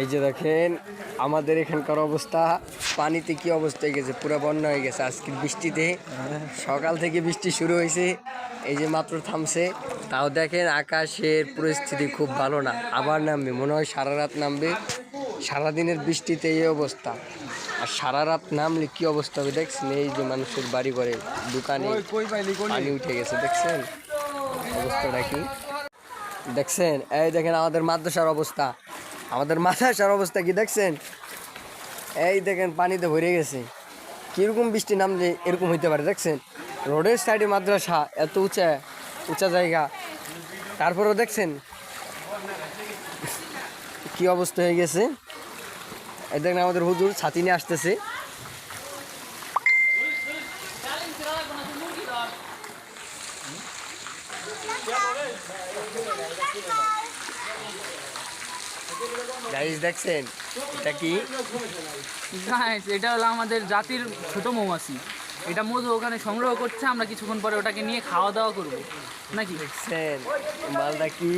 এই যে দেখেন আমাদের এখানকার অবস্থা পানিতে কি অবস্থা হয়ে গেছে? পুরো বন্যা হয়ে গেছে আজকের বৃষ্টিতে। সকাল থেকে বৃষ্টি শুরু হয়েছে। এই যে মাত্র থামছে। তাও দেখেন আকাশের পরিস্থিতি খুব ভালো না। আবার নামবে মনে হয় সারা রাত নামবে। সারাদিনের বৃষ্টিতে এই অবস্থা। আর সারা রাত নামলে কি অবস্থা হবে দেখছেন? এই যে মানুষের বাড়ি ঘরে দোকানে পানি উঠে গেছে দেখছেন? অবস্থাটা কি? দেখছেন? এই দেখেন আমাদের মাদ্রাসার অবস্থা। আমাদের মাথা আসার অবস্থা কি দেখছেন? এই দেখেন, পানিতে ভরে গেছে। কীরকম বৃষ্টি নামলে এরকম হইতে পারে, দেখছেন? রোডের সাইডে মাদ্রাসা, এত উঁচা উঁচা জায়গা। তারপরেও দেখছেন? কি অবস্থা হয়ে গেছে? এই দেখেন, আমাদের হুজুর ছাতি নিয়ে আসতেছে। গাইস দেখছেন? এটা কি? গাইস এটা হলো আমাদের জাতির ছোট মৌমাছি। এটা মধু ওখানে সংগ্রহ করছে আমরা কিছুক্ষণ পরে ওটাকে নিয়ে খাওয়া দাওয়া করব। নাকি? দেখছেন? মালটা কি?